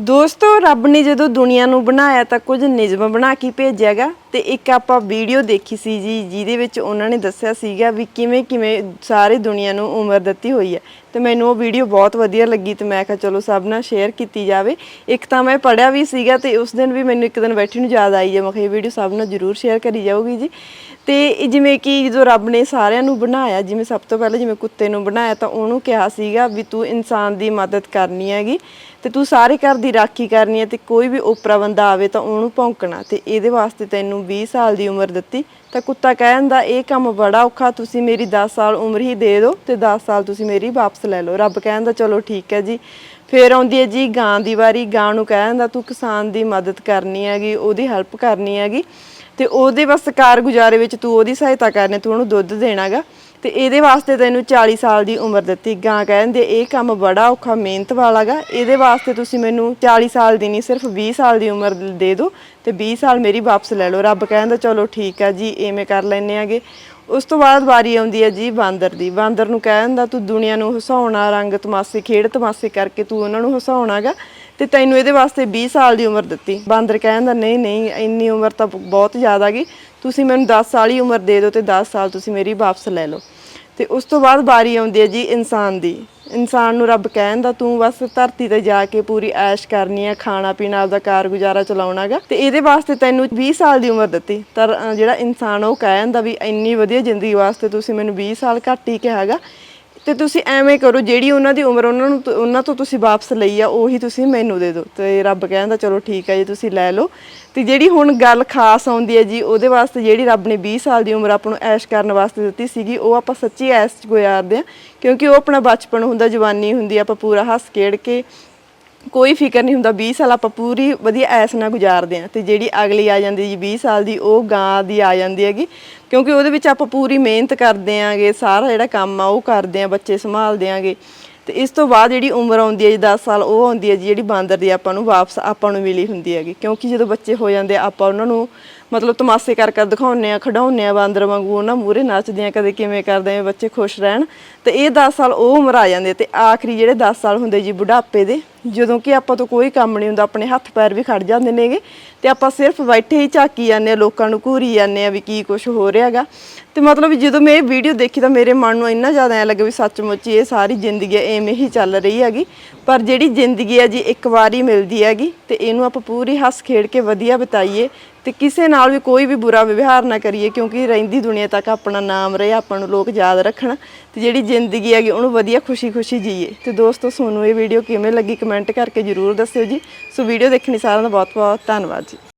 ਦੋਸਤੋ ਰੱਬ ਨੇ ਜਦੋਂ ਦੁਨੀਆ ਨੂੰ ਬਣਾਇਆ ਤਾਂ ਕੁਝ ਨਿਯਮ ਬਣਾ ਕੇ ਭੇਜਿਆਗਾ ਤੇ ਇੱਕ ਆਪਾਂ ਵੀਡੀਓ ਦੇਖੀ ਸੀ ਜੀ, ਜਿਹਦੇ ਵਿੱਚ ਉਹਨਾਂ ਨੇ ਦੱਸਿਆ ਸੀਗਾ ਵੀ ਕਿਵੇਂ ਕਿਵੇਂ ਸਾਰੇ ਦੁਨੀਆ ਨੂੰ ਉਮਰ ਦਿੱਤੀ ਹੋਈ ਹੈ। ਤੇ ਮੈਨੂੰ ਉਹ ਵੀਡੀਓ ਬਹੁਤ ਵਧੀਆ ਲੱਗੀ ਤੇ ਮੈਂ ਕਿਹਾ ਚਲੋ ਸਭ ਨਾਲ ਸ਼ੇਅਰ ਕੀਤੀ ਜਾਵੇ। ਇੱਕ ਤਾਂ ਮੈਂ ਪੜਿਆ ਵੀ ਸੀਗਾ ਤੇ ਉਸ ਦਿਨ ਵੀ ਮੈਨੂੰ ਇੱਕ ਦਿਨ ਬੈਠੀ ਨੂੰ ਯਾਦ ਆਈ ਜੇ ਮੈਂ ਕਿਹਾ ਇਹ ਵੀਡੀਓ ਸਭ ਨਾਲ ਜ਼ਰੂਰ ਸ਼ੇਅਰ ਕਰੀ ਜਾਊਗੀ ਜੀ। ਤੇ ਜਿਵੇਂ ਕਿ ਜਦੋਂ ਰੱਬ ਨੇ ਸਾਰਿਆਂ ਨੂੰ ਬਣਾਇਆ, ਜਿਵੇਂ ਸਭ ਤੋਂ ਪਹਿਲਾਂ ਜਿਵੇਂ ਕੁੱਤੇ ਨੂੰ ਬਣਾਇਆ, ਤਾਂ ਉਹਨੂੰ ਕਿਹਾ ਸੀਗਾ ਵੀ ਤੂੰ ਇਨਸਾਨ ਦੀ ਮਦਦ ਕਰਨੀ ਹੈਗੀ ਤੇ ਤੂੰ ਸਾਰੇ ਘਰ ਦੀ ਰਾਖੀ ਕਰਨੀ ਹੈ ਤੇ ਕੋਈ ਵੀ ਓਪਰਾ ਬੰਦਾ ਆਵੇ ਤਾਂ ਉਹਨੂੰ ਭੌਂਕਣਾ ਤੇ ਇਹਦੇ ਵਾਸਤੇ ਤੈਨੂੰ 20 ਸਾਲ ਦੀ ਉਮਰ ਦਿੱਤੀ, ਤਾਂ ਕੁੱਤਾ ਕਹਿੰਦਾ ਇਹ ਕੰਮ ਬੜਾ ਔਖਾ, ਤੁਸੀਂ ਮੇਰੀ 10 ਸਾਲ ਉਮਰ ਹੀ ਦੇ ਦਿਓ ਤੇ 10 ਸਾਲ ਤੁਸੀਂ ਮੇਰੀ ਵਾਪਸ ਲੈ ਲਓ। ਰੱਬ ਕਹਿੰਦਾ ਚਲੋ ਠੀਕ ਹੈ ਜੀ। ਫੇਰ ਆਉਂਦੀ ਹੈ ਜੀ ਗਾਂ ਦੀ ਵਾਰੀ, ਗਾਂ ਨੂੰ ਕਹਿੰਦਾ ਤੂੰ ਕਿਸਾਨ ਦੀ ਮਦਦ ਕਰਨੀ ਹੈਗੀ, ਉਹਦੀ ਹੈਲਪ ਕਰਨੀ ਹੈਗੀ ਤੇ ਉਹਦੇ ਬਸ ਕਾਰਗੁਜ਼ਾਰੇ ਵਿੱਚ ਤੂੰ ਉਹਦੀ ਸਹਾਇਤਾ ਕਰਨੀ, ਤੂੰ ਉਹਨੂੰ ਦੁੱਧ ਦੇਣਾਗਾ। ਤੇ ਇਹਦੇ ਵਾਸਤੇ ਤੈਨੂੰ 40 ਸਾਲ ਦੀ ਉਮਰ ਦਿੱਤੀ। ਗਾਂ ਕਹਿੰਦੇ, ਇਹ ਕੰਮ ਬੜਾ ਔਖਾ, ਮਿਹਨਤ ਵਾਲਾਗਾ। ਇਹਦੇ ਵਾਸਤੇ ਤੁਸੀਂ ਮੈਨੂੰ 40 ਸਾਲ ਦੀ ਨਹੀਂ, ਸਿਰਫ 20 ਸਾਲ ਦੀ ਉਮਰ ਦੇ ਦਿਓ ਤੇ 20 ਸਾਲ ਮੇਰੀ ਵਾਪਸ ਲੈ ਲਓ। ਰੱਬ ਕਹਿੰਦਾ, ਚਲੋ ਠੀਕ ਆ ਜੀ ਐਵੇਂ ਕਰ ਲੈਨੇ ਆਗੇ। ਉਸ ਤੋਂ ਬਾਅਦ ਵਾਰੀ ਆਉਂਦੀ ਹੈ ਜੀ ਬਾਂਦਰ ਦੀ। ਬਾਂਦਰ ਨੂੰ ਕਹਿ ਦਿੰਦਾ ਤੂੰ ਦੁਨੀਆ ਨੂੰ ਹਸਾਉਣਾ, ਰੰਗ ਤਮਾਸ਼ੇ, ਖੇਡ ਤਮਾਸ਼ੇ ਕਰਕੇ ਤੂੰ ਉਹਨਾਂ ਨੂੰ ਹਸਾਉਣਾਗਾ ਤੇ ਤੈਨੂੰ ਇਹਦੇ ਵਾਸਤੇ 20 ਸਾਲ ਦੀ ਉਮਰ ਦਿੱਤੀ। ਬਾਂਦਰ ਕਹਿੰਦਾ ਨਹੀਂ ਨਹੀਂ, ਇੰਨੀ ਉਮਰ ਤਾਂ ਬਹੁਤ ਜ਼ਿਆਦਾ ਗਈ ਤੁਸੀਂ ਮੈਨੂੰ 10 ਸਾਲ ਹੀ ਉਮਰ ਦੇ ਦਿਓ ਤੇ 10 ਸਾਲ ਤੁਸੀਂ ਮੇਰੀ ਵਾਪਸ ਲੈ ਲਓ। ਤੇ ਉਸ ਤੋਂ ਬਾਅਦ ਵਾਰੀ ਆਉਂਦੀ ਹੈ ਜੀ ਇਨਸਾਨ ਦੀ। ਇਨਸਾਨ ਨੂੰ ਰੱਬ ਕਹਿੰਦਾ ਤੂੰ ਬਸ ਧਰਤੀ ਤੇ ਜਾ ਕੇ ਪੂਰੀ ਐਸ਼ ਕਰਨੀ ਹੈ, ਖਾਣਾ ਪੀਣਾ ਆਪਦਾ ਕਾਰਗੁਜ਼ਾਰਾ ਚਲਾਉਣਾਗਾ ਤੇ ਇਹਦੇ ਵਾਸਤੇ ਤੈਨੂੰ 20 ਸਾਲ ਦੀ ਉਮਰ ਦਿੱਤੀ। ਤਾਂ ਜਿਹੜਾ ਇਨਸਾਨ ਉਹ ਕਹਿੰਦਾ ਵੀ ਇੰਨੀ ਵਧੀਆ ਜ਼ਿੰਦਗੀ ਵਾਸਤੇ ਤੁਸੀਂ ਮੈਨੂੰ 20 ਸਾਲ ਘੱਟ ਹੀ ਕਿਹਾਗਾ ਤੇ ਤੁਸੀਂ ਐਵੇਂ ਕਰੋ, ਜਿਹੜੀ ਉਹਨਾਂ ਦੀ ਉਮਰ, ਉਹਨਾਂ ਨੂੰ ਉਹਨਾਂ ਤੋਂ ਤੁਸੀਂ ਵਾਪਸ ਲਈ ਆ, ਉਹੀ ਤੁਸੀਂ ਮੈਨੂੰ ਦੇ ਦਿਓ। ਤੇ ਰੱਬ ਕਹਿੰਦਾ, ਚਲੋ ਠੀਕ ਹੈ ਜੀ, ਤੁਸੀਂ ਲੈ ਲਓ। ਤੇ ਜਿਹੜੀ ਹੁਣ ਗੱਲ ਖਾਸ ਆਉਂਦੀ ਹੈ ਜੀ, ਉਹਦੇ ਵਾਸਤੇ ਜਿਹੜੀ ਰੱਬ ਨੇ 20 ਸਾਲ ਦੀ ਉਮਰ ਆਪਾਂ ਨੂੰ ਐਸ਼ ਕਰਨ ਵਾਸਤੇ ਦਿੱਤੀ ਸੀਗੀ, ਉਹ ਆਪਾਂ ਸੱਚੀ ਐਸ਼ ਗੁਜ਼ਾਰਦੇ ਆ ਕਿਉਂਕਿ ਉਹ ਆਪਣਾ ਬਚਪਨ ਹੁੰਦਾ, ਜਵਾਨੀ ਹੁੰਦੀ, ਆਪਾਂ ਪੂਰਾ ਹੱਸ ਖੇਡ ਕੇ ਕੋਈ ਫਿਕਰ ਨਹੀਂ ਹੁੰਦਾ 20 ਸਾਲ ਆਪਾਂ ਪੂਰੀ ਵਧੀਆ ਐਸ ਨਾਲ ਗੁਜ਼ਾਰਦੇ ਆ ਤੇ ਜਿਹੜੀ ਅਗਲੀ ਆ ਜਾਂਦੀ ਜੀ 20 ਸਾਲ ਦੀ, ਉਹ ਗਾਂ ਦੀ ਆ ਜਾਂਦੀ ਹੈਗੀ। ਕਿਉਂਕਿ ਉਹਦੇ ਵਿੱਚ ਆਪਾਂ ਪੂਰੀ ਮਿਹਨਤ ਕਰਦੇ ਆਂਗੇ ਸਾਰਾ ਜਿਹੜਾ ਕੰਮ ਆ ਉਹ ਕਰਦੇ ਆ ਬੱਚੇ ਸੰਭਾਲਦੇ ਆਂਗੇ ਤੇ ਇਸ ਤੋਂ ਬਾਅਦ ਜਿਹੜੀ ਉਮਰ ਆਉਂਦੀ ਹੈ ਜੀ 10 ਸਾਲ, ਉਹ ਆਉਂਦੀ ਹੈ ਜੀ, ਜਿਹੜੀ ਬਾਂਦਰ ਦੀ ਆਪਾਂ ਨੂੰ ਵਾਪਸ, ਆਪਾਂ ਨੂੰ ਮਿਲੀ ਹੁੰਦੀ ਹੈਗੀ। ਕਿਉਂਕਿ ਜਦੋਂ ਬੱਚੇ ਹੋ ਜਾਂਦੇ ਆਪਾਂ ਉਹਨਾਂ ਨੂੰ ਮਤਲਬ ਤਮਾਸ਼ੇ ਕਰ ਕਰ ਦਿਖਾਉਂਦੇ ਆ ਖਡਾਉਂਦੇ ਆ ਬਾਂਦਰ ਵਾਂਗੂ, ਉਹਨਾਂ ਮੂਰੇ ਨੱਚਦੇ ਆ ਕਦੇ ਕਿਵੇਂ ਕਰਦੇ ਆ ਬੱਚੇ ਖੁਸ਼ ਰਹਿਣ। ਤੇ ਇਹ 10 ਸਾਲ ਉਹ ਉਮਰ ਆ ਜਾਂਦੇ ਆ ਤੇ ਆਖਰੀ ਜਿਹੜੇ 10 ਸਾਲ ਹੁੰਦੇ ਜੀ, ਬੁਢਾਪੇ ਦੇ ਜਦੋਂ ਕਿ ਆਪਾਂ ਤੋਂ ਕੋਈ ਕੰਮ ਨਹੀਂ ਹੁੰਦਾ, ਆਪਣੇ ਹੱਥ ਪੈਰ ਵੀ ਖੜ ਜਾਂਦੇ ਨੇਗੇ ਤੇ ਆਪਾਂ ਸਿਰਫ ਬੈਠੇ ਹੀ ਝਾਕੀ ਜਾਂਦੇ ਆ ਲੋਕਾਂ ਨੂੰ ਘੂਰੀ ਜਾਂਦੇ ਆ ਵੀ ਕੀ ਕੁਝ ਹੋ ਰਿਹਾਗਾ ਤੇ ਮਤਲਬ ਜਦੋਂ ਮੈਂ ਇਹ ਵੀਡੀਓ ਦੇਖੀ ਤਾਂ ਮੇਰੇ ਮਨ ਨੂੰ ਇੰਨਾ ਜ਼ਿਆਦਾ ਐ ਲੱਗਾ ਵੀ ਸੱਚਮੁੱਚ ਇਹ ਸਾਰੀ ਜ਼ਿੰਦਗੀ ਐਵੇਂ ਹੀ ਚੱਲ ਰਹੀ ਹੈਗੀ। ਪਰ ਜਿਹੜੀ ਜ਼ਿੰਦਗੀ ਹੈ ਜੀ, ਇੱਕ ਵਾਰੀ ਮਿਲਦੀ ਹੈਗੀ ਤੇ ਇਹਨੂੰ ਆਪਾਂ ਪੂਰੀ ਹੱਸ ਖੇਡ ਕੇ ਵਧੀਆ ਬਿਤਾਈਏ ਤੇ ਕਿਸੇ ਨਾਲ ਵੀ ਕੋਈ ਵੀ ਬੁਰਾ ਵਿਵਹਾਰ ਨਾ ਕਰੀਏ, ਕਿਉਂਕਿ ਰਹਿੰਦੀ ਦੁਨੀਆ ਤੱਕ ਆਪਣਾ ਨਾਮ ਰਹੇ, ਆਪਾਂ ਨੂੰ ਲੋਕ ਯਾਦ ਰੱਖਣ ਤੇ ਜਿਹੜੀ ਜ਼ਿੰਦਗੀ ਹੈਗੀ ਉਹਨੂੰ ਵਧੀਆ ਖੁਸ਼ੀ-ਖੁਸ਼ੀ ਜੀਏ। ਤੇ ਦੋਸਤੋ, ਤੁਹਾਨੂੰ ਇਹ ਵੀਡੀਓ ਕਿਵੇਂ ਲੱਗੀ ਕਮੈਂਟ ਕਰਕੇ ਜਰੂਰ ਦੱਸਿਓ ਜੀ। ਸੋ ਵੀਡੀਓ ਦੇਖਣੀ ਸਾਰਿਆਂ ਦਾ ਬਹੁਤ-ਬਹੁਤ ਧੰਨਵਾਦ ਜੀ।